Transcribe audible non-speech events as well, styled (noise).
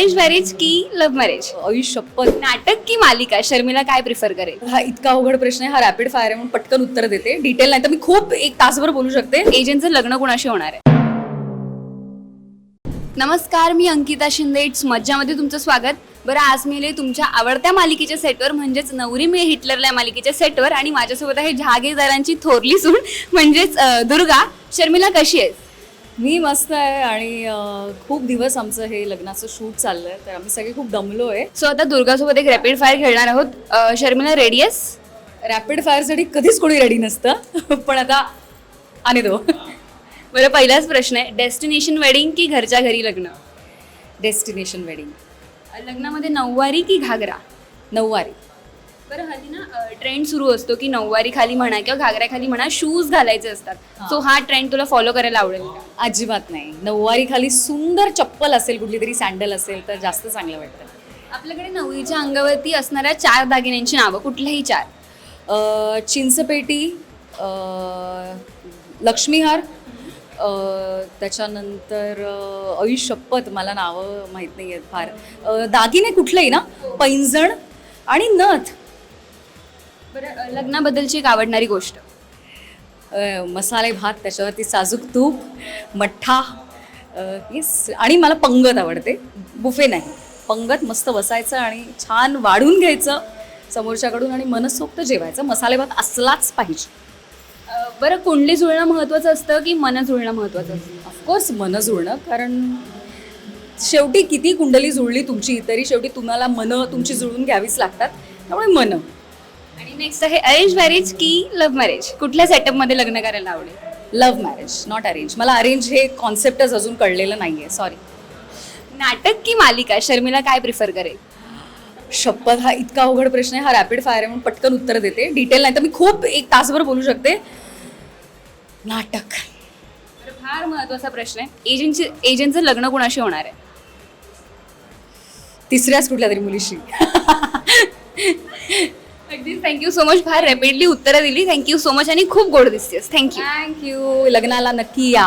Arrange marriage की love marriage Ayush शपथ. नाटक की मालिका? शर्मिला काय प्रिफर करेल? हा इतका अवघड प्रश्न आहे. हा रॅपिड फायर आहे म्हणून पटकन उत्तर देते. डिटेल नाही तर मी खूप एक तासभर बोलू शकते. एजंटचं लग्न कोणाशी होणार आहे? नमस्कार मी अंकिता शिंदे. इट्स मज्जामध्ये तुमचं स्वागत. बरं आज मी आले तुमच्या आवडत्या मालिकेच्या सेटवर म्हणजेच नवरी मी हिटलरला या मालिकेच्या सेटवर आणि माझ्यासोबत आहे जहागीरदारांची थोरली सून म्हणजेच अं, दुर्गा. शर्मिला कशी आहेस? मी मस्त आहे आणि अं, खूप दिवस आमचं हे लग्नाचं शूट चाललंय तर आम्ही सगळे खूप दमलो आहे सो आता दुर्गासोबत एक रॅपिड फायर खेळणार आहोत. अं, शर्मिला रेडी आहेस? रॅपिड फायरसाठी कधीच कोणी रेडी नसतं (laughs) पण आता आणि दो बरं पहिलाच प्रश्न आहे. डेस्टिनेशन वेडिंग की घरच्या घरी लग्न? डेस्टिनेशन वेडिंग लग्नामध्ये नऊवारी की घागरा? नऊवारी. बरं हल्ली ना ट्रेंड सुरू असतो की नऊवारी खाली म्हणा किंवा घागऱ्या खाली म्हणा शूज घालायचे असतात. सो हा ट्रेंड तुला फॉलो करायला आवडेल. का? अजिबात नाही. नऊवारी खाली सुंदर चप्पल असेल कुठली तरी सँडल असेल तर जास्त चांगलं वाटतं. आपल्याकडे नवरीच्या अंगावरती असणाऱ्या चार दागिन्यांची नावं कुठल्याही चार? अ, चिंचपेटी अ, लक्ष्मीहार अ, त्याच्यानंतर अ, आयुष शपथ मला नावं माहीत नाही आहेत फार. अ, दागिने कुठलेही ना? पैंजण आणि नथ. बरं लग्नाबद्दलची एक आवडणारी गोष्ट. अ, मसाले भात त्याच्यावरती साजूक तूप मठ्ठा येस आणि मला पंगत आवडते. बुफे नाही. पंगत मस्त बसायचं आणि छान वाढून घ्यायचं समोरच्याकडून आणि मनसोक्त जेवायचं. मसाले भात असलाच पाहिजे. अ, बरं कुंडली जुळणं महत्त्वाचं असतं की मन जुळणं महत्त्वाचं असतं? ऑफकोर्स मन जुळणं. कारण शेवटी किती कुंडली जुळली तुमची तरी शेवटी तुम्हाला मनं तुमची जुळून घ्यावीच लागतात. त्यामुळे मन. आणि नेक्स्ट आहे अरेंज मॅरेज की लव्ह मॅरेज कुठल्या सेटअपमध्ये लग्न करायला आवडेल? लव्ह मॅरेज नॉट अरेंज मला अरेंज हे कॉन्सेप्टच अजून कळलेलं नाही आहे सॉरी नाटक की मालिका? शर्मिला काय प्रिफर करेल? शपथ हा इतका अवघड प्रश्न आहे हा रॅपिड फायर आहे म्हणून पटकन उत्तर देते. डिटेल नाही तर मी खूप एक तासभर बोलू शकते. नाटक. फार महत्त्वाचा प्रश्न आहे. एजंटची एजंटचं लग्न कोणाशी होणार आहे? तिसऱ्याच कुठल्या तरी मुलीशी. (laughs) थँक्यू सो मच फार रॅपिडली उत्तरं दिली. थँक्यू सो मच आणि खूप गोड दिसतेस. थँक्यू थँक्यू लग्नाला नक्की या.